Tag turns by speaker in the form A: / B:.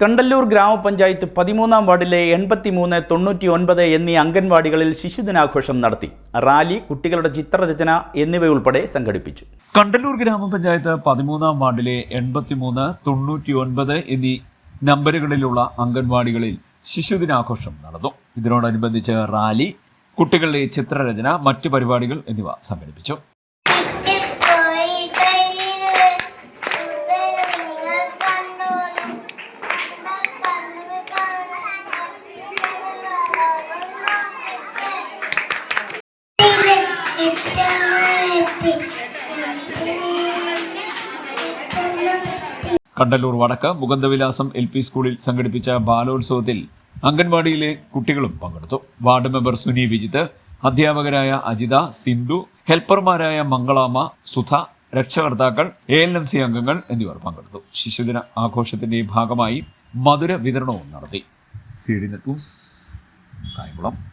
A: കണ്ടല്ലൂർ ഗ്രാമപഞ്ചായത്ത് പതിമൂന്നാം വാർഡിലെ എൺപത്തി മൂന്ന് തൊണ്ണൂറ്റി ഒൻപത് എന്നീ അംഗൻവാടികളിൽ ശിശുദിനാഘോഷം നടത്തി. റാലി കുട്ടികളുടെ ചിത്രരചന എന്നിവയുൾപ്പെടെ സംഘടിപ്പിച്ചു.
B: കണ്ടല്ലൂർ ഗ്രാമപഞ്ചായത്ത് പതിമൂന്നാം വാർഡിലെ എൺപത്തി മൂന്ന് തൊണ്ണൂറ്റി ഒൻപത് എന്നീ നമ്പറുകളിലുള്ള അംഗൻവാടികളിൽ ശിശുദിനാഘോഷം നടന്നു. ഇതിനോടനുബന്ധിച്ച് റാലി കുട്ടികളുടെ ചിത്രരചന മറ്റു പരിപാടികൾ എന്നിവ സംഘടിപ്പിച്ചു. കണ്ടല്ലൂർ വടക്ക് മുകന്ദവിലാസം എൽ പി സ്കൂളിൽ സംഘടിപ്പിച്ച ബാലോത്സവത്തിൽ അംഗൻവാടിയിലെ കുട്ടികളും പങ്കെടുത്തു. വാർഡ് മെമ്പർ സുനി വിജിത്ത് അധ്യാപകരായ അജിത സിന്ധു ഹെൽപ്പർമാരായ മംഗളാമ സുധ രക്ഷകർത്താക്കൾ എ എൽ എം സി അംഗങ്ങൾ എന്നിവർ പങ്കെടുത്തു. ശിശുദിന ആഘോഷത്തിന്റെ ഭാഗമായി മധുര വിതരണവും നടത്തി.